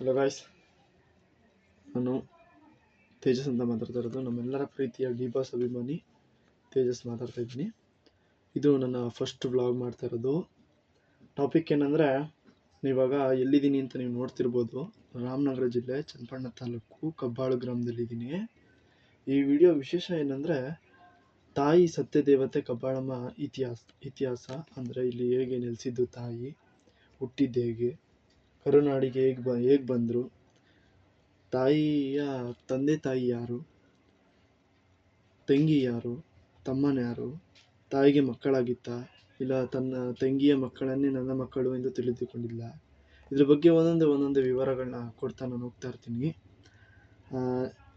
Hello guys ನಾನು ತೇಜಸ್ ಅಂತ ಮಾತಾಡ್ತಾ ಇರೋದು. ನಮ್ಮೆಲ್ಲರ ಪ್ರೀತಿಯ ಡಿ ಅಭಿಮಾನಿ ತೇಜಸ್ ಮಾತಾಡ್ತಾ ಇದ್ದೀನಿ. ಇದು ನನ್ನ ಫಸ್ಟ್ ವ್ಲಾಗ್ ಮಾಡ್ತಾ ಇರೋದು. ಟಾಪಿಕ್ ಏನಂದರೆ ಇವಾಗ ಎಲ್ಲಿದ್ದೀನಿ ಅಂತ ನೀವು ನೋಡ್ತಿರ್ಬೋದು. ರಾಮನಗರ ಜಿಲ್ಲೆ ಚನ್ನಪಣ್ಣ ತಾಲೂಕು ಕಬ್ಬಾಳು ಗ್ರಾಮದಲ್ಲಿದ್ದೀನಿ. ಈ ವಿಡಿಯೋ ವಿಶೇಷ ಏನಂದರೆ, ತಾಯಿ ಸತ್ಯದೇವತೆ ಕಬ್ಬಾಳಮ್ಮ ಇತಿಹಾಸ ಇತಿಹಾಸ ಅಂದರೆ ಇಲ್ಲಿ ಹೇಗೆ ನೆಲೆಸಿದ್ದು ತಾಯಿ, ಹುಟ್ಟಿದ್ದು ಹೇಗೆ ಕರುನಾಡಿಗೆ ಹೇಗೆ ಬ, ಹೇಗೆ ಬಂದರು? ತಾಯಿಯ ತಂದೆ ತಾಯಿ ಯಾರು? ತಂಗಿ ಯಾರು? ತಮ್ಮನ ಯಾರು? ತಾಯಿಗೆ ಮಕ್ಕಳಾಗಿತ್ತ? ಇಲ್ಲ ತನ್ನ ತಂಗಿಯ ಮಕ್ಕಳನ್ನೇ ನನ್ನ ಮಕ್ಕಳು ಎಂದು ತಿಳಿದುಕೊಂಡಿಲ್ಲ? ಇದ್ರ ಬಗ್ಗೆ ಒಂದೊಂದು ಒಂದೊಂದು ವಿವರಗಳನ್ನ ಕೊಡ್ತಾ ನಾನು ಹೋಗ್ತಾ ಇರ್ತೀನಿ.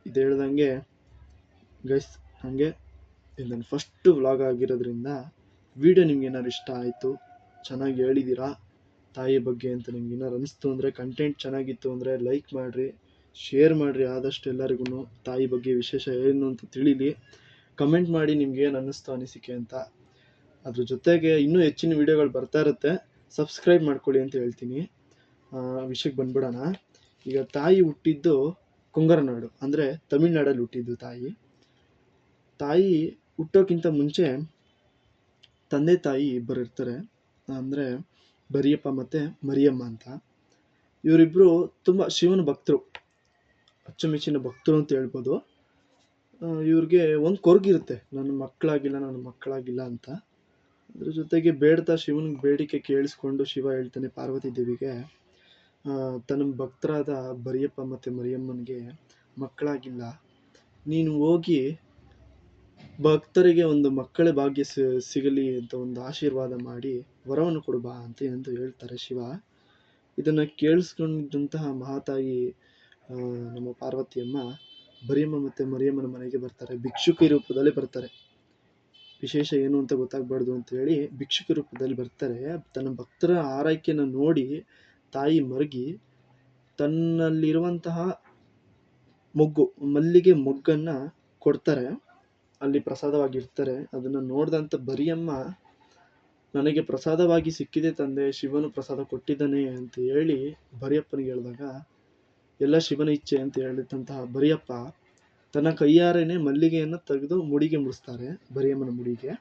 ಇದು ಹೇಳ್ದಂಗೆ ಗೈಸ್, ಹಾಗೆ ಇದು ನನ್ನ ಫಸ್ಟ್ ವ್ಲಾಗ್ ಆಗಿರೋದ್ರಿಂದ ವಿಡಿಯೋ ನಿಮ್ಗೆ ಏನಾದ್ರು ಇಷ್ಟ ಆಯಿತು, ಚೆನ್ನಾಗಿ ಹೇಳಿದ್ದೀರಾ ತಾಯಿ ಬಗ್ಗೆ ಅಂತ ನಿಮ್ಗೆ ಏನಾರು ಅನಿಸ್ತು ಅಂದರೆ ಕಂಟೆಂಟ್ ಚೆನ್ನಾಗಿತ್ತು ಅಂದರೆ ಲೈಕ್ ಮಾಡಿರಿ ಶೇರ್ ಮಾಡಿರಿ ಆದಷ್ಟು ಎಲ್ಲರಿಗೂ ತಾಯಿ ಬಗ್ಗೆ ವಿಶೇಷ ಏನು ಅಂತ ತಿಳಿಲಿ. ಕಮೆಂಟ್ ಮಾಡಿ ನಿಮ್ಗೆ ಏನು ಅನ್ನಿಸ್ತು ಅನಿಸಿಕೆ ಅಂತ. ಅದ್ರ ಜೊತೆಗೆ ಇನ್ನೂ ಹೆಚ್ಚಿನ ವಿಡಿಯೋಗಳು ಬರ್ತಾ ಇರುತ್ತೆ. ಸಬ್ಸ್ಕ್ರೈಬ್ ಮಾಡ್ಕೊಳ್ಳಿ ಅಂತ ಹೇಳ್ತೀನಿ. ವಿಷಯಕ್ಕೆ ಬಂದ್ಬಿಡೋಣ. ಈಗ ತಾಯಿ ಹುಟ್ಟಿದ್ದು ಕುಂಗರನಾಡು ಅಂದರೆ ತಮಿಳ್ನಾಡಲ್ಲಿ ಹುಟ್ಟಿದ್ದು ತಾಯಿ. ತಾಯಿ ಹುಟ್ಟೋಕ್ಕಿಂತ ಮುಂಚೆ ತಂದೆ ತಾಯಿ ಇಬ್ಬರು ಇರ್ತಾರೆ. ಅಂದರೆ ಬರಿಯಪ್ಪ ಮತ್ತು ಮರಿಯಮ್ಮ ಅಂತ. ಇವರಿಬ್ಬರು ತುಂಬ ಶಿವನ ಭಕ್ತರು, ಅಚ್ಚುಮೆಚ್ಚಿನ ಭಕ್ತರು ಅಂತ ಹೇಳ್ಬೋದು. ಇವ್ರಿಗೆ ಒಂದು ಕೊರಗಿರುತ್ತೆ, ನನ್ನ ಮಕ್ಕಳಾಗಿಲ್ಲ ನನ್ನ ಮಕ್ಕಳಾಗಿಲ್ಲ ಅಂತ. ಅದ್ರ ಜೊತೆಗೆ ಬೇಡ್ತಾ ಶಿವನಿಗೆ ಬೇಡಿಕೆ ಕೇಳಿಸ್ಕೊಂಡು ಶಿವ ಹೇಳ್ತಾನೆ ಪಾರ್ವತಿ ದೇವಿಗೆ ತನ್ನ ಭಕ್ತರಾದ ಬರಿಯಪ್ಪ ಮತ್ತು ಮರಿಯಮ್ಮನಿಗೆ ಮಕ್ಕಳಾಗಿಲ್ಲ, ನೀನು ಹೋಗಿ ಭಕ್ತರಿಗೆ ಒಂದು ಮಕ್ಕಳ ಭಾಗ್ಯ ಸಿಗಲಿ ಅಂತ ಒಂದು ಆಶೀರ್ವಾದ ಮಾಡಿ ವರವನ್ನು ಕೊಡು ಬಾ ಅಂತ ಎಂದು ಹೇಳ್ತಾರೆ ಶಿವ. ಇದನ್ನ ಕೇಳಿಸ್ಕೊಂಡಂತಹ ಮಹಾತಾಯಿ ನಮ್ಮ ಪಾರ್ವತಿಯಮ್ಮ ಬರಿಯಮ್ಮ ಮತ್ತು ಮರಿಯಮ್ಮನ ಮನೆಗೆ ಬರ್ತಾರೆ. ಭಿಕ್ಷುಕಿ ರೂಪದಲ್ಲಿ ಬರ್ತಾರೆ. ವಿಶೇಷ ಏನು ಅಂತ ಗೊತ್ತಾಗಬಾರ್ದು ಅಂತ ಹೇಳಿ ಭಿಕ್ಷುಕ ರೂಪದಲ್ಲಿ ಬರ್ತಾರೆ. ತನ್ನ ಭಕ್ತರ ಆರೈಕೆಯನ್ನು ನೋಡಿ ತಾಯಿ ಮರಗಿ ತನ್ನಲ್ಲಿರುವಂತಹ ಮೊಗ್ಗು, ಮಲ್ಲಿಗೆ ಮೊಗ್ಗನ್ನ ಕೊಡ್ತಾರೆ. ಅಲ್ಲಿ ಪ್ರಸಾದವಾಗಿರ್ತಾರೆ. ಅದನ್ನು ನೋಡಿದಂಥ ಬರಿಯಮ್ಮ, ನನಗೆ ಪ್ರಸಾದವಾಗಿ ಸಿಕ್ಕಿದೆ ತಂದೆ, ಶಿವನು ಪ್ರಸಾದ ಕೊಟ್ಟಿದ್ದಾನೆ ಅಂತ ಹೇಳಿ ಬರಿಯಪ್ಪನಿಗೆ ಹೇಳಿದಾಗ, ಎಲ್ಲ ಶಿವನ ಇಚ್ಛೆ ಅಂತ ಹೇಳಿದಂತಹ ಬರಿಯಪ್ಪ ತನ್ನ ಕೈಯಾರೇನೆ ಮಲ್ಲಿಗೆಯನ್ನು ತೆಗೆದು ಮುಡಿಗೆ ಮುಡಿಸ್ತಾರೆ, ಬರಿಯಮ್ಮನ ಮುಡಿಗೆ.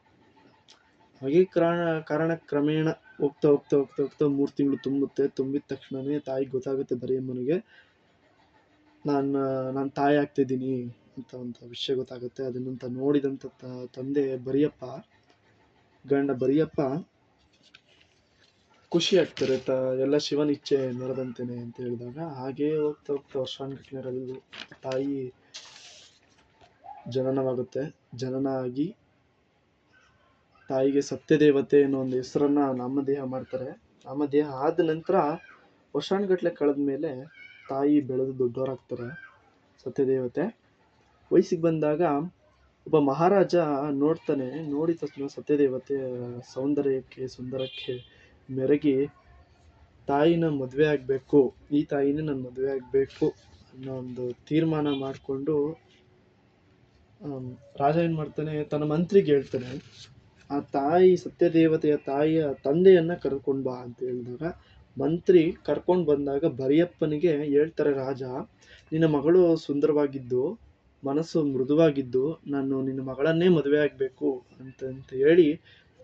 ಹಾಗೆ ಕಾರಣ ಕಾರಣ ಕ್ರಮೇಣ ಹೋಗ್ತಾ ಹೋಗ್ತಾ ಹೋಗ್ತಾ ಹೋಗ್ತಾ ಮೂರು ತಿಂಗಳು ತುಂಬುತ್ತೆ. ತುಂಬಿದ ತಕ್ಷಣನೇ ತಾಯಿಗೆ ಗೊತ್ತಾಗುತ್ತೆ ಬರಿಯಮ್ಮನಿಗೆ, ನಾನು ನಾನು ತಾಯಿ ಆಗ್ತಿದ್ದೀನಿ ಅಂತ ಒಂದು ವಿಷಯ ಗೊತ್ತಾಗುತ್ತೆ ಅದನ್ನಂತ ನೋಡಿದಂಥ ತಂದೆ ಬರಿಯಪ್ಪ, ಗಂಡ ಬರಿಯಪ್ಪ, ಖುಷಿ ಆಗ್ತಾರೆ. ತ, ಎಲ್ಲ ಶಿವನ ಇಚ್ಛೆ ನೆರೆದಂತೇನೆ ಅಂತ ಹೇಳಿದಾಗ, ಹಾಗೇ ಹೋಗ್ತಾ ಹೋಗ್ತಾ ವರ್ಷಾನುಗಟ್ಟಲೆ ತಾಯಿ ಜನನವಾಗುತ್ತೆ. ಜನನ ಆಗಿ ತಾಯಿಗೆ ಸತ್ಯದೇವತೆ ಅನ್ನೋ ಒಂದು ಹೆಸರನ್ನ ನಾಮದೇಹ ಮಾಡ್ತಾರೆ. ನಾಮದೇಹ ಆದ ನಂತರ ವರ್ಷಾನ್ಗಟ್ಲೆ ಕಳೆದ ಮೇಲೆ ತಾಯಿ ಬೆಳೆದು ದೊಡ್ಡವರಾಗ್ತಾರೆ ಸತ್ಯದೇವತೆ. ವಯಸ್ಸಿಗೆ ಬಂದಾಗ ಒಬ್ಬ ಮಹಾರಾಜ ನೋಡ್ತಾನೆ, ನೋಡಿದ ತಕ್ಷಣ ಸತ್ಯದೇವತೆ, ಸೌಂದರ್ಯಕ್ಕೆ, ಸುಂದರಕ್ಕೆ ಮೆರಗಿ, ತಾಯಿನ ಮದುವೆ ಆಗಬೇಕು, ಈ ತಾಯಿನೇ ನಾನು ಮದುವೆ ಆಗಬೇಕು ಅನ್ನೋ ಒಂದು ತೀರ್ಮಾನ ಮಾಡಿಕೊಂಡು ರಾಜ ಏನು ಮಾಡ್ತಾನೆ, ತನ್ನ ಮಂತ್ರಿಗೆ ಹೇಳ್ತಾನೆ, ಆ ತಾಯಿ ಸತ್ಯದೇವತೆಯ ತಾಯಿಯ ತಂದೆಯನ್ನು ಕರ್ಕೊಂಡು ಬಾ ಅಂತ ಹೇಳಿದಾಗ, ಮಂತ್ರಿ ಕರ್ಕೊಂಡು ಬಂದಾಗ ಬರಿಯಪ್ಪನಿಗೆ ಹೇಳ್ತಾರೆ, ರಾಜ, ನಿನ್ನ ಮಗಳು ಸುಂದರವಾಗಿದ್ದು ಮನಸ್ಸು ಮೃದುವಾಗಿದ್ದು ನಾನು ನಿನ್ನ ಮಗಳನ್ನೇ ಮದುವೆ ಆಗಬೇಕು ಅಂತ ಅಂತ ಹೇಳಿ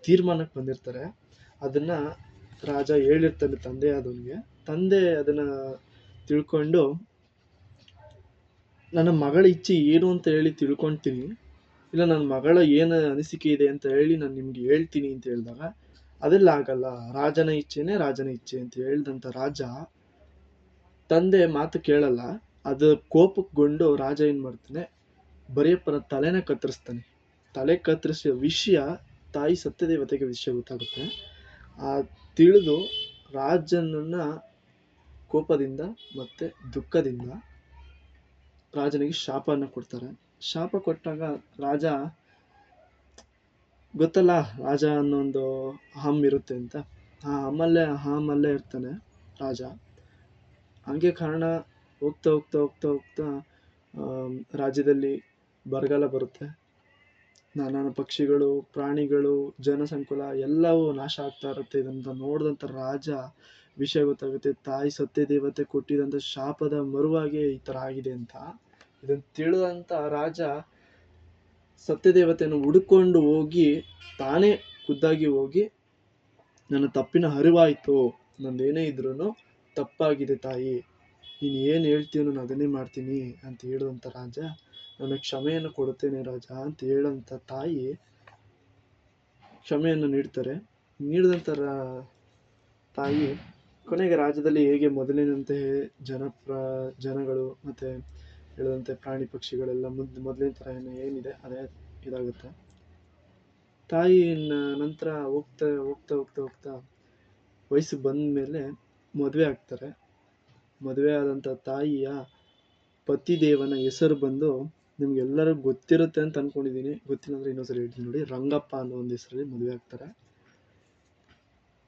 ತೀರ್ಮಾನಕ್ಕೆ ಬಂದಿರ್ತಾರೆ. ಅದನ್ನ ರಾಜ ಹೇಳಿರ್ತಾನೆ ತಂದೆ ಆದವನಿಗೆ. ತಂದೆ ಅದನ್ನ ತಿಳ್ಕೊಂಡು, ನನ್ನ ಮಗಳ ಇಚ್ಛೆ ಏನು ಅಂತ ಹೇಳಿ ತಿಳ್ಕೊಳ್ತೀನಿ ಇಲ್ಲ, ನನ್ನ ಮಗಳ ಏನು ಅನಿಸಿಕೆ ಇದೆ ಅಂತ ಹೇಳಿ ನಾನು ನಿಮ್ಗೆ ಹೇಳ್ತೀನಿ ಅಂತ ಹೇಳಿದಾಗ, ಅದೆಲ್ಲ ಆಗಲ್ಲ. ರಾಜನ ಇಚ್ಛೆನೇ ರಾಜನ ಇಚ್ಛೆ ಅಂತ ಹೇಳಿದಂಥ ರಾಜ ತಂದೆ ಮಾತು ಕೇಳಲ್ಲ. ಅದು ಕೋಪಗೊಂಡು ರಾಜ ಏನು ಮಾಡ್ತಾನೆ ಬರಿಯಪ್ಪನ ತಲೆನ ಕತ್ತರಿಸ್ತಾನೆ. ತಲೆ ಕತ್ತರಿಸಿದ ವಿಷಯ ತಾಯಿ ಸತ್ಯದೇವತೆಗೆ ವಿಷಯ ಗೊತ್ತಾಗುತ್ತೆ. ಆ ತಿಳಿದು ರಾಜನನ್ನ ಕೋಪದಿಂದ ಮತ್ತೆ ದುಃಖದಿಂದ ರಾಜನಿಗೆ ಶಾಪನ ಕೊಡ್ತಾರೆ. ಶಾಪ ಕೊಟ್ಟಾಗ ರಾಜ, ಗೊತ್ತಲ್ಲ ರಾಜ ಅನ್ನೋ ಒಂದು ಹಮ್ ಇರುತ್ತೆ ಅಂತ. ಆ ಹಮ್ಮಲ್ಲೇ ಹಮ್ಮಲ್ಲೇ ಇರ್ತಾನೆ ರಾಜ. ಹಂಗೆ ಕಾರಣ ಹೋಗ್ತಾ ಹೋಗ್ತಾ ಹೋಗ್ತಾ ಹೋಗ್ತಾ ರಾಜ್ಯದಲ್ಲಿ ಬರಗಾಲ ಬರುತ್ತೆ. ನಾನಾ ಪಕ್ಷಿಗಳು, ಪ್ರಾಣಿಗಳು, ಜನಸಂಕುಲ ಎಲ್ಲವೂ ನಾಶ ಆಗ್ತಾ ಇರುತ್ತೆ. ಇದನ್ನ ನೋಡಿದಂಥ ರಾಜ ವಿಷಯ ಗೊತ್ತಾಗುತ್ತೆ. ತಾಯಿ ಸತ್ಯ ದೇವತೆ ಕೊಟ್ಟಿದಂಥ ಶಾಪದ ಮರುವಾಗೆ ಈ ಥರ ಆಗಿದೆ ಅಂತ. ಇದನ್ನು ತಿಳಿದಂಥ ರಾಜ ಸತ್ಯದೇವತೆಯನ್ನು ಹುಡುಕೊಂಡು ಹೋಗಿ ತಾನೇ ಖುದ್ದಾಗಿ ಹೋಗಿ, ನನ್ನ ತಪ್ಪಿನ ಅರಿವಾಯಿತು ನಂದೇನೇ ಇದ್ರೂ ತಪ್ಪಾಗಿದೆ ತಾಯಿ. ನೀನು ಏನು ಹೇಳ್ತೀಯೋ ನಾನು ಅದನ್ನೇ ಮಾಡ್ತೀನಿ ಅಂತ ಹೇಳಿದಂಥ ರಾಜ, ನನಗೆ ಕ್ಷಮೆಯನ್ನು ಕೊಡುತ್ತೇನೆ ರಾಜ ಅಂತ ಹೇಳಂಥ ತಾಯಿ ಕ್ಷಮೆಯನ್ನು ನೀಡ್ತಾರೆ. ನೀಡಿದಂಥ ರಾ- ತಾಯಿ ಕೊನೆಗೆ ರಾಜ್ಯದಲ್ಲಿ ಹೇಗೆ ಮೊದಲಿನಂತೆ ಜನಪ್ರ ಜನಗಳು ಮತ್ತು ಹೇಳಿದಂತೆ ಪ್ರಾಣಿ ಪಕ್ಷಿಗಳೆಲ್ಲ ಮುದ್, ಮೊದಲಿನ ಥರ ಏನು ಏನಿದೆ ಅದೇ ಇದಾಗುತ್ತೆ. ತಾಯಿ ನಂತರ ಹೋಗ್ತಾ ಹೋಗ್ತಾ ಹೋಗ್ತಾ ಹೋಗ್ತಾ ವಯಸ್ಸು ಬಂದ ಮೇಲೆ ಮದುವೆ ಆಗ್ತಾರೆ. ಮದುವೆ ಆದಂಥ ತಾಯಿಯ ಪತಿದೇವನ ಹೆಸರು ಬಂದು ನಿಮ್ಗೆಲ್ಲರಿಗೂ ಗೊತ್ತಿರುತ್ತೆ ಅಂತ ಅಂದ್ಕೊಂಡಿದ್ದೀನಿ ಗೊತ್ತಿಲ್ಲ ಅಂದರೆ ಇನ್ನೊಂದ್ಸರಿ ಹೇಳ್ತೀನಿ ನೋಡಿ. ರಂಗಪ್ಪ ಅನ್ನೋ ಒಂದು ಹೆಸರಲ್ಲಿ ಮದುವೆ ಆಗ್ತಾರೆ.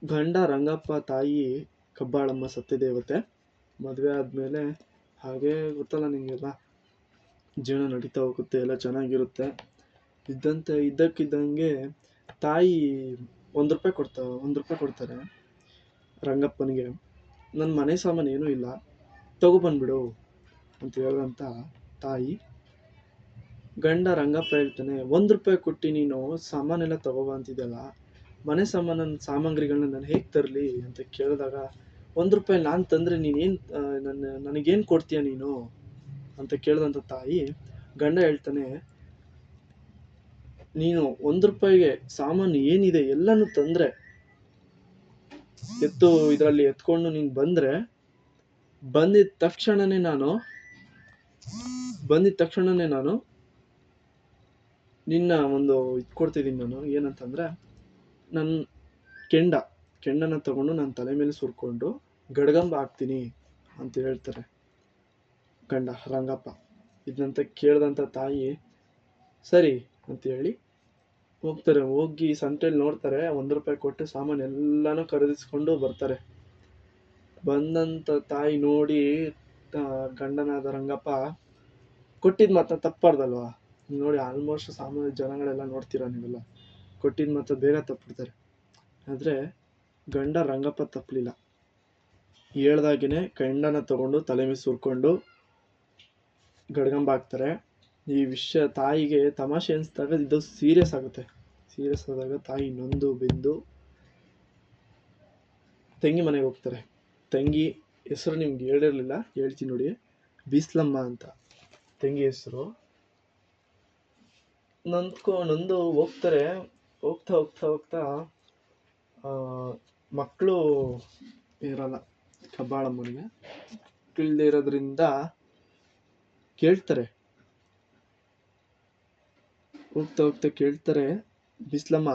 ಗಂಡ ರಂಗಪ್ಪ, ತಾಯಿ ಕಬ್ಬಾಳಮ್ಮ ಸತ್ಯದೇವತೆ. ಮದುವೆ ಆದಮೇಲೆ ಹಾಗೇ ಗೊತ್ತಲ್ಲ ನಿಮಗೆಲ್ಲ? ಜೀವನ ನಡೀತಾ ಹೋಗುತ್ತೆ, ಎಲ್ಲ ಚೆನ್ನಾಗಿರುತ್ತೆ. ಇದ್ದಂತೆ, ಇದ್ದಕ್ಕಿದ್ದಂಗೆ ತಾಯಿ ಒಂದು ರೂಪಾಯಿ ಕೊಡ್ತಾ, ಒಂದು ರೂಪಾಯಿ ಕೊಡ್ತಾರೆ ರಂಗಪ್ಪನಿಗೆ. ನನ್ನ ಮನೆ ಸಾಮಾನು ಏನೂ ಇಲ್ಲ. ತಗೊಬಂದ್ಬಿಡು ಅಂತ ಹೇಳಿದಂಥ ತಾಯಿ ಗಂಡ ರಂಗಪ್ಪ ಹೇಳ್ತಾನೆ ಒಂದು ರೂಪಾಯಿ ಕೊಟ್ಟು ನೀನು ಸಾಮಾನೆಲ್ಲ ತಗೋಬಾ ಅಂತಿದ್ದಲ್ಲ ಮನೆ ಸಾಮಾನು ಸಾಮಗ್ರಿಗಳನ್ನ ನಾನು ಹೇಗೆ ತರಲಿ ಅಂತ ಕೇಳಿದಾಗ, ಒಂದು ರೂಪಾಯಿ ನಾನು ತಂದರೆ ನೀನೇನು ನನ್ನ ನನಗೇನು ಕೊಡ್ತೀಯ ನೀನು ಅಂತ ಕೇಳಿದಂಥ ತಾಯಿ ಗಂಡ ಹೇಳ್ತಾನೆ, ನೀನು ಒಂದು ರೂಪಾಯಿಗೆ ಸಾಮಾನು ಏನಿದೆ ಎಲ್ಲನೂ ತಂದರೆ ಎತ್ತು ಇದರಲ್ಲಿ ಎತ್ಕೊಂಡು ನೀನು ಬಂದರೆ, ಬಂದಿದ ತಕ್ಷಣನೇ ನಾನು, ಬಂದಿದ ತಕ್ಷಣನೇ ನಾನು ನಿನ್ನ ಒಂದು ಇದು ಕೊಡ್ತಿದ್ದೀನಿ ನಾನು. ಏನಂತಂದರೆ ನನ್ನ ಕೆಂಡ, ಕೆಂಡನ ತಗೊಂಡು ನನ್ನ ತಲೆ ಮೇಲೆ ಸುರ್ಕೊಂಡು ಗಡ್ಗಂಬ ಹಾಕ್ತೀನಿ ಅಂತ ಹೇಳ್ತಾರೆ. ಗಂಡ ರಂಗಪ್ಪ. ಇದನ್ನಂತ ಕೇಳಿದಂಥ ತಾಯಿ, ಸರಿ ಅಂತ ಹೇಳಿ ಹೋಗ್ತಾರೆ, ಹೋಗಿ ಸಂತೆಯಲ್ಲಿ ನೋಡ್ತಾರೆ, ಒಂದು ರೂಪಾಯಿ ಕೊಟ್ಟು ಸಾಮಾನು ಎಲ್ಲನೂ ಖರೀದಿಸ್ಕೊಂಡು ಬರ್ತಾರೆ. ಬಂದಂಥ ತಾಯಿ ನೋಡಿ ಗಂಡನಾದ ರಂಗಪ್ಪ ಕೊಟ್ಟಿದ್ ಮಾತ್ರ ತಪ್ಪಾರ್ದಲ್ವಾ? ನೋಡಿ ಆಲ್ಮೋಸ್ಟ್ ಸಾಮಾನ್ಯ ಜನಗಳೆಲ್ಲ ನೋಡ್ತೀರಾ ನೀವೆಲ್ಲ? ಕೊಟ್ಟಿದ್ ಮಾತ್ರ ಬೇಗ ತಪ್ಪಿಡ್ತಾರೆ. ಆದರೆ, ಗಂಡ ರಂಗಪ್ಪ ತಪ್ಪಲಿಲ್ಲ ಹೇಳ್ದಾಗಿನೇ ಗಂಡನ ತಗೊಂಡು ತಲೆ ಮೇಲೆ ಸುರ್ಕೊಂಡು ಗಡ್ಗಂಬ ಹಾಕ್ತಾರೆ ಈ ವಿಷಯ ತಾಯಿಗೆ ತಮಾಷೆ ಅನಿಸಿದಾಗ ಇದು ಸೀರಿಯಸ್ ಆಗುತ್ತೆ. ಸೀರಿಯಸ್ ಆದಾಗ ತಾಯಿ ನೊಂದು, ಬೆಂದು ತಂಗಿ ಮನೆಗೆ ಹೋಗ್ತಾರೆ. ತಂಗಿ ಹೆಸರು ನಿಮ್ಗೆ ಹೇಳಿರಲಿಲ್ಲ, ಹೇಳ್ತೀನಿ ನೋಡಿ. ಬೀಸ್ಲಮ್ಮ ಅಂತ. ತಂಗಿ ಹೆಸರು. ನೊಂದ್ಕೊ, ನೊಂದು ಹೋಗ್ತಾರೆ. ಹೋಗ್ತಾ ಹೋಗ್ತಾ ಹೋಗ್ತಾ ಮಕ್ಕಳು ಇರಲ್ಲ, ಕಬ್ಬಾಳಮ್ಮನಿಗೆ. ತಿಳಿದೇ ಇರೋದ್ರಿಂದ ಕೇಳ್ತಾರೆ. ಹೋಗ್ತಾ ಹೋಗ್ತಾ ಕೇಳ್ತಾರೆ. ಬಿಸ್ಲಮ್ಮ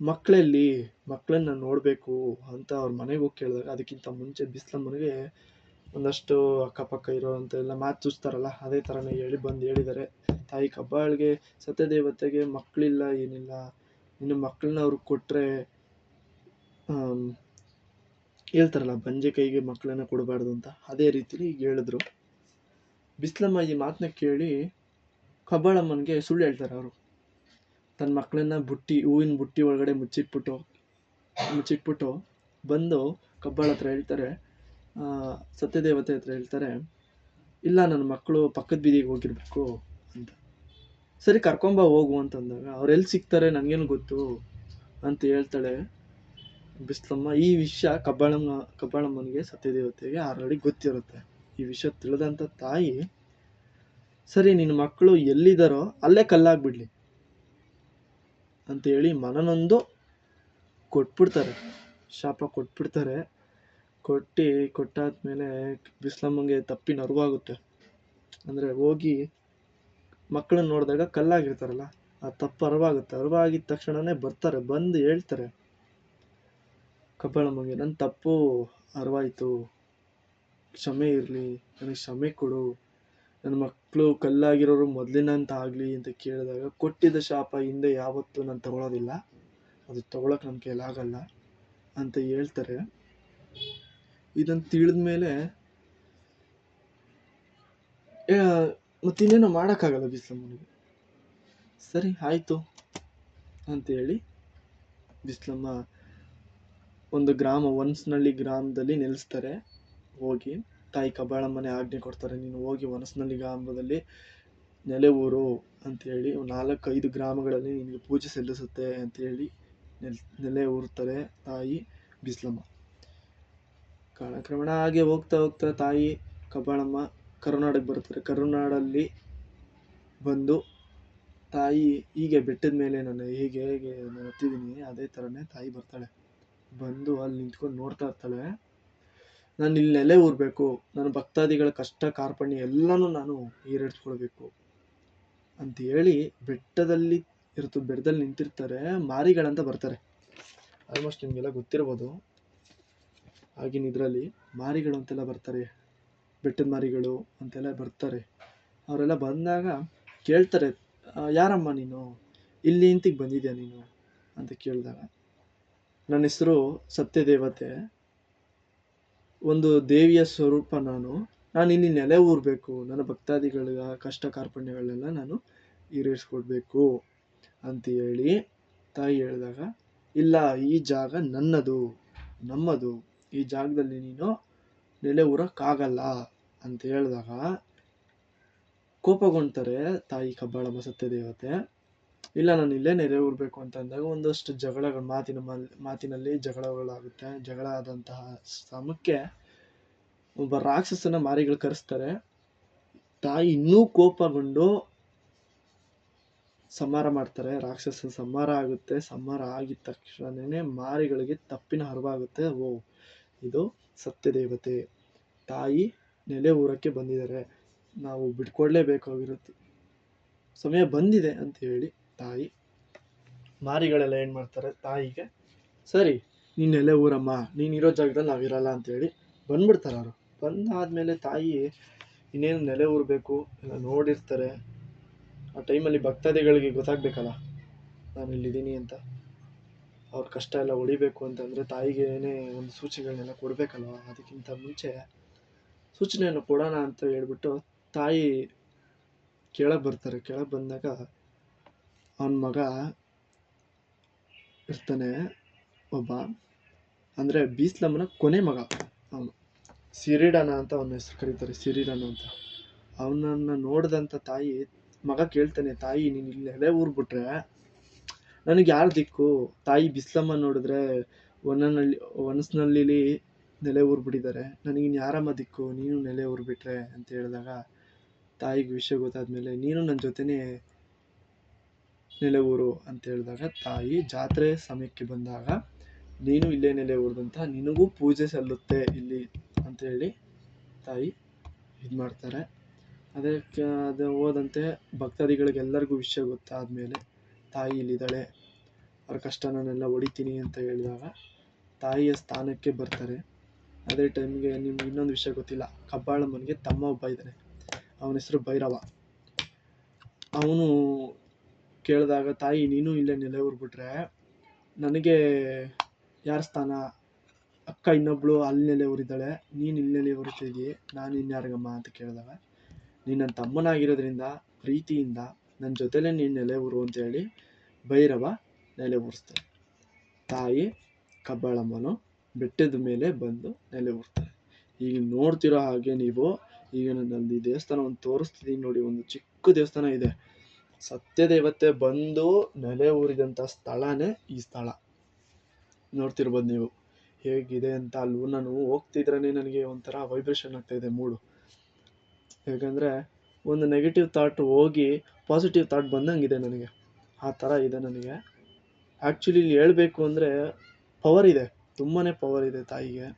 ಮಕ್ಕಳಲ್ಲಿ ಮಕ್ಕಳನ್ನ ನೋಡಬೇಕು ಅಂತ ಅವ್ರ ಮನೆಗೆ ಹೋಗಿ ಕೇಳಿದಾಗ ಅದಕ್ಕಿಂತ ಮುಂಚೆ ಬಿಸ್ಲಮ್ಮನಿಗೆ ಒಂದಷ್ಟು ಅಕ್ಕಪಕ್ಕ ಇರೋವಂಥ ಎಲ್ಲ ಮಾತು ಚುಚ್ತಾರಲ್ಲ, ಅದೇ ಥರನೇ ಹೇಳಿ ಬಂದು ಹೇಳಿದ್ದಾರೆ. ತಾಯಿ ಕಬ್ಬಾಳಿಗೆ, ಸತ್ಯದೇವತೆಗೆ ಮಕ್ಕಳಿಲ್ಲ ಏನಿಲ್ಲ. ಇನ್ನು ಮಕ್ಕಳನ್ನ ಅವ್ರಿಗೆ ಕೊಟ್ಟರೆ ಹೇಳ್ತಾರಲ್ಲ, ಬಂಜೆ ಕೈಗೆ ಮಕ್ಕಳನ್ನ ಕೊಡಬಾರ್ದು ಅಂತ. ಅದೇ ರೀತಿಲಿ ಈಗ ಹೇಳಿದ್ರು. ಬಿಸ್ಲಮ್ಮ ಈ ಮಾತನ್ನ ಕೇಳಿ ಕಬ್ಬಾಳಮ್ಮನಿಗೆ ಸುಳ್ಳು ಹೇಳ್ತಾರೆ ಅವರು. ತನ್ನ ಮಕ್ಕಳನ್ನ ಬುಟ್ಟಿ, ಹೂವಿನ ಬುಟ್ಟಿ ಒಳಗಡೆ ಮುಚ್ಚಿಟ್ಬಿಟ್ಟು ಮುಚ್ಚಿಟ್ಬಿಟ್ಟು ಬಂದು ಕಬ್ಬಾಳ ಹತ್ರ ಹೇಳ್ತಾರೆ ಸತ್ಯದೇವತೆ ಹತ್ರ ಹೇಳ್ತಾರೆ, ಇಲ್ಲ ನನ್ನ ಮಕ್ಕಳು ಪಕ್ಕದ ಬೀದಿಗೆ ಹೋಗಿರ್ಬೇಕು ಅಂತ. ಸರಿ, ಕರ್ಕೊಂಬ ಹೋಗು ಅಂತಂದಾಗ ಅವ್ರು ಎಲ್ಲಿ ಸಿಗ್ತಾರೆ ನನಗೇನು ಗೊತ್ತು ಅಂತ ಹೇಳ್ತಾಳೆ ಬಿಸ್ಲಮ್ಮ. ಈ ವಿಷಯ ಕಬ್ಬಾಳಮ್ಮ, ಕಬ್ಬಾಳಮ್ಮನಿಗೆ ಸತ್ಯದೇವತೆಗೆ ಆಲ್ರೆಡಿ ಗೊತ್ತಿರುತ್ತೆ. ಈ ವಿಷಯ ತಿಳಿದಂಥ ತಾಯಿ ಸರಿ, ನಿನ್ನ ಮಕ್ಕಳು ಎಲ್ಲಿದ್ದಾರೋ ಅಲ್ಲೇ ಕಲ್ಲಾಗ್ಬಿಡ್ಲಿ ಅಂತ ಹೇಳಿ ಮನನೊಂದು ಕೊಟ್ಬಿಡ್ತಾರೆ. ಶಾಪ ಕೊಟ್ಬಿಡ್ತಾರೆ. ಕೊಟ್ಟು ಕೊಟ್ಟಾದ್ಮೇಲೆ ಬಿಸ್ಲಮ್ಮಂಗೆ ತಪ್ಪಿ ನರ್ವಾಗುತ್ತೆ. ಅಂದರೆ ಹೋಗಿ ಮಕ್ಕಳನ್ನ ನೋಡಿದಾಗ ಕಲ್ಲಾಗಿರ್ತಾರಲ್ಲ, ಆ ತಪ್ಪು ಅರ್ವಾಗುತ್ತೆ. ಅರ್ವಾಗಿದ ತಕ್ಷಣನೇ ಬರ್ತಾರೆ, ಬಂದು ಹೇಳ್ತಾರೆ, ಕಬ್ಬಾಳಮ್ಮಂಗೆ ನನ್ನ ತಪ್ಪು ಅರವಾಯಿತು. ಕ್ಷಮೆ ಇರಲಿ, ನನಗೆ ಕ್ಷಮೆ ಕೊಡು. ನನ್ನ ಮಕ್ಕಳು ಕಲ್ಲಾಗಿರೋರು ಮೊದಲಿನಂತ ಆಗಲಿ ಅಂತ ಕೇಳಿದಾಗ ಕೊಟ್ಟಿದ್ದ ಶಾಪ ಹಿಂದೆ ಯಾವತ್ತೂ ನಾನು ತಗೊಳ್ಳೋದಿಲ್ಲ ಅದು ತಗೊಳಕ್ ನನ್ನ ಕೈಲಾಗಲ್ಲ ಅಂತ ಹೇಳ್ತಾರೆ. ಇದನ್ನು ತಿಳಿದ ಮೇಲೆ ಮತ್ತಿನ್ನೇನೋ ಮಾಡೋಕ್ಕಾಗಲ್ಲ ಬಿಸ್ಲಮ್ಮನಿಗೆ. ಸರಿ, ಆಯಿತು ಅಂತೇಳಿ ಬಿಸ್ಲಮ್ಮ ಒಂದು ಗ್ರಾಮ ಒನ್ಸ್ನಳ್ಳಿ ಗ್ರಾಮದಲ್ಲಿ ನೆಲೆಸ್ತಾರೆ. ಹೋಗಿ ತಾಯಿ ಕಬ್ಬಾಳಮ್ಮನೇ ಆಜ್ಞೆ ಕೊಡ್ತಾರೆ. ನೀನು ಹೋಗಿ ಒನಸ್ನಳ್ಳಿ ಗ್ರಾಮದಲ್ಲಿ ನೆಲೆ ಊರು ಒಂದು ನಾಲ್ಕೈದು ಗ್ರಾಮಗಳಲ್ಲಿ ನಿನಗೆ ಪೂಜೆ ಸಲ್ಲಿಸುತ್ತೆ ಅಂತೇಳಿ ನೆಲ್, ನೆಲೆ ಊರ್ತಾರೆ ತಾಯಿ ಬಿಸ್ಲಮ್ಮ. ಕಾಲಕ್ರಮೇಣ ಹಾಗೆ ಹೋಗ್ತಾ ಹೋಗ್ತಾ ತಾಯಿ ಕಬ್ಬಾಳಮ್ಮ ಕರುನಾಡಿಗೆ ಬರ್ತಾರೆ ಕರುನಾಡಲ್ಲಿ ಬಂದು ತಾಯಿ ಹೀಗೆ ಬೆಟ್ಟದ ಮೇಲೆ ನಾನು ಹೇಗೆ ಹೇಗೆ ನಾನು ಹತ್ತಿದ್ದೀನಿ, ಅದೇ ಥರನೇ ತಾಯಿ ಬರ್ತಾಳೆ. ಬಂದು ಅಲ್ಲಿ ನಿಂತ್ಕೊಂಡು ನೋಡ್ತಾ ಇರ್ತಾಳೆ. ನಾನು ಇಲ್ಲಿ ನೆಲೆ ಊರಬೇಕು ನನ್ನ ಭಕ್ತಾದಿಗಳ ಕಷ್ಟ ಕಾರ್ಪಣ್ಯ ಎಲ್ಲನೂ ನಾನು ಈಡೇರಿಸ್ಕೊಳ್ಬೇಕು ಅಂತ ಹೇಳಿ ಬೆಟ್ಟದಲ್ಲಿ ಇರ್ತು ಬೆಟ್ಟದಲ್ಲಿ ನಿಂತಿರ್ತಾರೆ ಮಾರಿಗಳಂತ ಬರ್ತಾರೆ. ಆಲ್ಮೋಸ್ಟ್ ನಿಮಗೆಲ್ಲ ಗೊತ್ತಿರ್ಬೋದು. ಆಗಿನ ಇದರಲ್ಲಿ ಮಾರಿಗಳು ಅಂತೆಲ್ಲ ಬರ್ತಾರೆ ಬೆಟ್ಟದ ಮಾರಿಗಳು ಅಂತೆಲ್ಲ ಬರ್ತಾರೆ. ಅವರೆಲ್ಲ ಬಂದಾಗ ಕೇಳ್ತಾರೆ "ಆ, ಯಾರಮ್ಮ ನೀನು? ಇಲ್ಲಿ ಇಂತಿಗೆ ಬಂದಿದ್ಯಾ ನೀನು? ಅಂತ ಕೇಳಿದಾಗ ನನ್ನ ಹೆಸರು ಸತ್ಯದೇವತೆ. ಒಂದು ದೇವಿಯ ಸ್ವರೂಪ ನಾನು. ನಾನು ಇಲ್ಲಿ ನೆಲೆ ಊರಬೇಕು. ನನ್ನ ಭಕ್ತಾದಿಗಳ ಕಷ್ಟ ಕಾರ್ಪಣ್ಯಗಳನ್ನೆಲ್ಲ ನಾನು ಈಡೇರಿಸ್ಕೊಡ್ಬೇಕು ಅಂತ ಹೇಳಿ ತಾಯಿ ಹೇಳಿದಾಗ, ಇಲ್ಲ, ಈ ಜಾಗ ನನ್ನದು, ನಮ್ಮದು. ಈ ಜಾಗದಲ್ಲಿ ನೀನು ನೆಲೆ ಊರಕ್ಕಾಗಲ್ಲ ಅಂತ ಹೇಳಿದಾಗ ಕೋಪಗೊಳ್ತಾರೆ ತಾಯಿ ಕಬ್ಬಾಳಮ್ಮ ಸತ್ಯದೇವತೆ. ಇಲ್ಲ, ನಾನು ಇಲ್ಲೇ ನೆರೆ ಊರಬೇಕು ಅಂತ ಅಂದಾಗ ಒಂದಷ್ಟು ಜಗಳಗಳು ಮಾತಿನ ಮಲ್- ಮಾತಿನಲ್ಲಿ ಜಗಳಗಳಾಗುತ್ತೆ. ಜಗಳ ಆದಂತಹ ಸಮಕ್ಕೆ ಒಬ್ಬ ರಾಕ್ಷಸನ ಮಾರಿಗಳು ಕರೆಸ್ತಾರೆ. ತಾಯಿ ಇನ್ನೂ ಕೋಪಗೊಂಡು ಸಂಹಾರ ಮಾಡ್ತಾರೆ. ರಾಕ್ಷಸನ ಸಂಹಾರ ಆಗುತ್ತೆ. ಸಂಹಾರ ಆಗಿದ ತಕ್ಷಣನೇ ಮಾರಿಗಳಿಗೆ ತಪ್ಪಿನ ಹರವಾಗುತ್ತೆ. ಓ ಇದು ಸತ್ಯದೇವತೆ. ತಾಯಿ ನೆಲೆ ಊರಕ್ಕೆ ಬಂದಿದ್ದಾರೆ. ನಾವು ಬಿಟ್ಕೊಡ್ಲೇಬೇಕಾಗಿರುತ್ತೆ ಸಮಯ ಬಂದಿದೆ ಅಂತ ಹೇಳಿ ತಾಯಿ. ಮಾರಿಗಳೆಲ್ಲ ಏನು ಮಾಡ್ತಾರೆ? ತಾಯಿಗೆ, ಸರಿ, ನೀನು ನೆಲೆ ಊರಮ್ಮ, ನೀನು ಇರೋ ಜಾಗದಲ್ಲಿ ನಾವಿರಲ್ಲ ಅಂತೇಳಿ ಬಂದ್ಬಿಡ್ತಾರೆ ಅವರು. ಬಂದಾದ್ಮೇಲೆ ತಾಯಿ ಇನ್ನೇನು ನೆಲೆ ಊರಬೇಕು? ಎಲ್ಲ ನೋಡಿರ್ತಾರೆ. ಆ ಟೈಮಲ್ಲಿ ಭಕ್ತಾದಿಗಳಿಗೆ ಗೊತ್ತಾಗ್ಬೇಕಲ್ಲ, ನಾನು ಇಲ್ಲಿದ್ದೀನಿ ಅಂತ. ಅವ್ರ ಕಷ್ಟ ಎಲ್ಲ ಹೊಡಿಬೇಕು ಅಂತಂದರೆ ತಾಯಿಗೆ ಏನೇ ಒಂದು ಸೂಚನೆಗಳನ್ನೆಲ್ಲ ಕೊಡಬೇಕಲ್ವ? ಅದಕ್ಕಿಂತ ಮುಂಚೆ ಸೂಚನೆಯನ್ನು ಕೊಡೋಣ ಅಂತ ಹೇಳ್ಬಿಟ್ಟು ತಾಯಿ ಕೆಳಗೆ ಬರ್ತಾರೆ. ಕೆಳಗೆ ಬಂದಾಗ ಅವನ ಮಗ ಇರ್ತಾನೆ ಒಬ್ಬ. ಅಂದರೆ ಬೀಸ್ಲಮ್ಮನ ಕೊನೆ ಮಗ ಅವನು. ಸಿರಿಡನ ಅಂತ ಅವನ ಹೆಸರು ಕರೀತಾರೆ, ಸಿರಿಡನ ಅಂತ. ಅವನನ್ನು ನೋಡಿದಂಥ ತಾಯಿ ಮಗ ಕೇಳ್ತಾನೆ, ತಾಯಿ, ನೀನು ಇಲ್ಲಿ ಎಲೆ ಊರ್ಬಿಟ್ರೆ ನನಗೆ ಯಾರು ದಿಕ್ಕು? ತಾಯಿ ಬಿಸ್ಲಮ್ಮ ನೋಡಿದ್ರೆ ಒನ್ನನಲ್ಲಿ ಒನಸ್ನಲ್ಲಿ ನೆಲೆ ಊರ್ಬಿಟ್ಟಿದ್ದಾರೆ ನನಗಿನ್ನು ಯಾರಮ್ಮ ದಿಕ್ಕು? ನೀನು ನೆಲೆ ಊರ್ಬಿಟ್ರೆ ಅಂತ ಹೇಳಿದಾಗ ತಾಯಿಗೆ ವಿಷಯ ಗೊತ್ತಾದ್ಮೇಲೆ, ನೀನು ನನ್ನ ಜೊತೆನೇ ನೆಲೆ ಊರು ಅಂತ ಹೇಳಿದಾಗ ತಾಯಿ ಜಾತ್ರೆ ಸಮಯಕ್ಕೆ ಬಂದಾಗ, ನೀನು ಇಲ್ಲೇ ನೆಲೆ ಊರಿದಂತ ನಿನಗೂ ಪೂಜೆ ಸಲ್ಲುತ್ತೆ ಇಲ್ಲಿ ಅಂತ ಹೇಳಿ ತಾಯಿ ಇದು ಮಾಡ್ತಾರೆ. ಅದಕ್ಕೆ ಅದು ಹೋದಂತೆ ಭಕ್ತಾದಿಗಳಿಗೆಲ್ಲರಿಗೂ ವಿಷಯ ಗೊತ್ತಾದ್ಮೇಲೆ ತಾಯಿ ಇಲ್ಲಿದ್ದಾಳೆ, ಅವ್ರ ಕಷ್ಟನೆಲ್ಲ ಹೊಡಿತೀನಿ ಅಂತ ಹೇಳಿದಾಗ ತಾಯಿಯ ಸ್ಥಾನಕ್ಕೆ ಬರ್ತಾರೆ. ಅದೇ ಟೈಮ್ಗೆ ನಿಮ್ಗೆ ಇನ್ನೊಂದು ವಿಷಯ ಗೊತ್ತಿಲ್ಲ, ಕಬ್ಬಾಳಮ್ಮನಿಗೆ ತಮ್ಮ ಒಬ್ಬ ಇದ್ದಾನೆ, ಅವನ ಹೆಸರು ಭೈರವ. ಅವನು ಕೇಳಿದಾಗ, ತಾಯಿ, ನೀನು ಇಲ್ಲೇ ನೆಲೆ ಊರ್ಬಿಟ್ರೆ ನನಗೆ ಯಾರ ಸ್ಥಾನ? ಅಕ್ಕ ಇನ್ನೊಬ್ಳು ಅಲ್ಲಿ ನೆಲೆ ಊರಿದ್ದಾಳೆ ನೀನು ಇಲ್ಲಿ ನೆಲೆ ಊರಿತಿದ್ದೀಯ ನಾನು ಇನ್ಯಾರಿಗಮ್ಮ ಅಂತ ಕೇಳಿದಾಗ ನೀನು ನನ್ನ ತಮ್ಮನಾಗಿರೋದ್ರಿಂದ, ಪ್ರೀತಿಯಿಂದ ನನ್ನ ಜೊತೆಲೇ ನೀನು ನೆಲೆ ಊರು ಅಂತೇಳಿ ಭೈರವ ನೆಲೆ ಊರಿಸ್ತಾರೆ ತಾಯಿ ಕಬ್ಬಾಳಮ್ಮನು ಬೆಟ್ಟದ ಮೇಲೆ ಬಂದು ನೆಲೆ ಊರ್ತಾರೆ ಈಗ ನೋಡ್ತಿರೋ ಹಾಗೆ ನೀವು, ಈಗ ನನ್ನಲ್ಲಿ ದೇವಸ್ಥಾನ ಒಂದು ತೋರಿಸ್ತಿದ್ದೀನಿ ನೋಡಿ, ಒಂದು ಚಿಕ್ಕ ದೇವಸ್ಥಾನ ಇದೆ. ಸತ್ಯದೇವತೆ ಬಂದು ನೆಲೆ ಊರಿದಂಥ ಸ್ಥಳನೇ ಈ ಸ್ಥಳ. ನೋಡ್ತಿರ್ಬೋದು ನೀವು. ಹೇಗಿದೆ ಅಂತ ಅಲ್ಲೂ ನಾನು ಹೋಗ್ತಿದ್ರೇ ನನಗೆ ಒಂಥರ ವೈಬ್ರೇಷನ್ ಆಗ್ತಾ ಇದೆ ಮೂಡು. ಹೇಗಂದರೆ ಒಂದು ನೆಗೆಟಿವ್ ಥಾಟ್ ಹೋಗಿ ಪಾಸಿಟಿವ್ ಥಾಟ್ ಬಂದಂಗಿದೆ ನನಗೆ. ಆ ಥರ ಇದೆ ನನಗೆ. ಆ್ಯಕ್ಚುಲಿ ಇಲ್ಲಿ ಹೇಳಬೇಕು ಅಂದರೆ ಪವರ್ ಇದೆ. ತುಂಬಾ ಪವರ್ ಇದೆ ತಾಯಿಗೆ.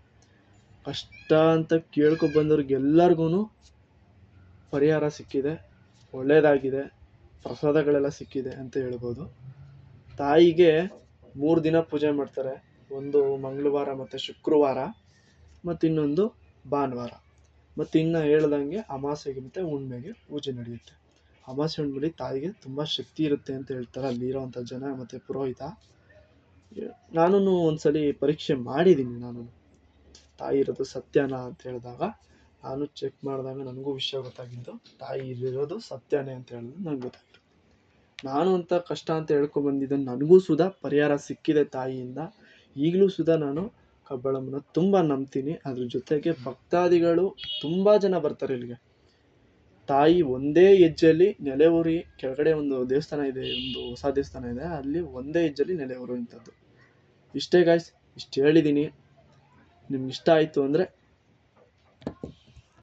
ಕಷ್ಟ ಅಂತ ಕೇಳ್ಕೊ ಬಂದವ್ರಿಗೆಲ್ಲರಿಗೂ ಪರಿಹಾರ ಸಿಕ್ಕಿದೆ. ಒಳ್ಳೆಯದಾಗಿದೆ ಪ್ರಸಾದಗಳೆಲ್ಲ ಸಿಕ್ಕಿದೆ ಅಂತ ಹೇಳ್ಬೋದು. ತಾಯಿಗೆ ಮೂರು ದಿನ ಪೂಜೆ ಮಾಡ್ತಾರೆ. ಒಂದು ಮಂಗಳವಾರ ಮತ್ತು ಶುಕ್ರವಾರ ಮತ್ತು ಇನ್ನೊಂದು ಭಾನುವಾರ. ಮತ್ತು ಇನ್ನು ಹೇಳ್ದಂಗೆ ಅಮಾಸೆಗೆ ಮತ್ತು ಹುಣ್ಮೆಗೆ ಪೂಜೆ ನಡೆಯುತ್ತೆ. ಅಮಾಸೆ ಹುಣ್ಮೆಲಿ ತಾಯಿಗೆ ತುಂಬ ಶಕ್ತಿ ಇರುತ್ತೆ ಅಂತ ಹೇಳ್ತಾರೆ ಅಲ್ಲಿರೋವಂಥ ಜನ ಮತ್ತು ಪುರೋಹಿತ. ನಾನು ಒಂದ್ಸಲಿ ಪರೀಕ್ಷೆ ಮಾಡಿದ್ದೀನಿ ನಾನು ತಾಯಿ ಇರೋದು ಸತ್ಯನಾ ಅಂತ ಹೇಳಿದಾಗ ನಾನು ಚೆಕ್ ಮಾಡಿದಾಗ ನನಗೂ ವಿಷಯ ಗೊತ್ತಾಗಿದ್ದು, ತಾಯಿ ಇಲ್ಲಿರೋದು ಸತ್ಯನೇ ಅಂತ ಹೇಳಿದ್ರು ನನಗೆ ಗೊತ್ತಾಗಿತ್ತು ನಾನು ಅಂತ ಕಷ್ಟ ಅಂತ ಹೇಳ್ಕೊಬಂದಿದ್ದು ನನಗೂ ಸುಧ ಪರಿಹಾರ ಸಿಕ್ಕಿದೆ ತಾಯಿಯಿಂದ. ಈಗಲೂ ಸುಧ ನಾನು ಕಬ್ಬಾಳಮ್ಮನ ತುಂಬ ನಂಬ್ತೀನಿ. ಅದ್ರ ಜೊತೆಗೆ ಭಕ್ತಾದಿಗಳು ತುಂಬ ಜನ ಬರ್ತಾರೆ ಇಲ್ಲಿಗೆ. ತಾಯಿ ಒಂದೇ ಹೆಜ್ಜೆಯಲ್ಲಿ ನೆಲೆ ಊರಿ ಕೆಳಗಡೆ ಒಂದು ದೇವಸ್ಥಾನ ಇದೆ, ಒಂದು ಹೊಸ ದೇವಸ್ಥಾನ ಇದೆ, ಅಲ್ಲಿ ಒಂದೇ ಹೆಜ್ಜೆಯಲ್ಲಿ ನೆಲೆ ಊರುವಂಥದ್ದು ಇಷ್ಟೇ ಗಾಯ್ಸ್ ಇಷ್ಟು ಹೇಳಿದ್ದೀನಿ ನಿಮ್ಗೆ ಇಷ್ಟ ಆಯಿತು ಅಂದರೆ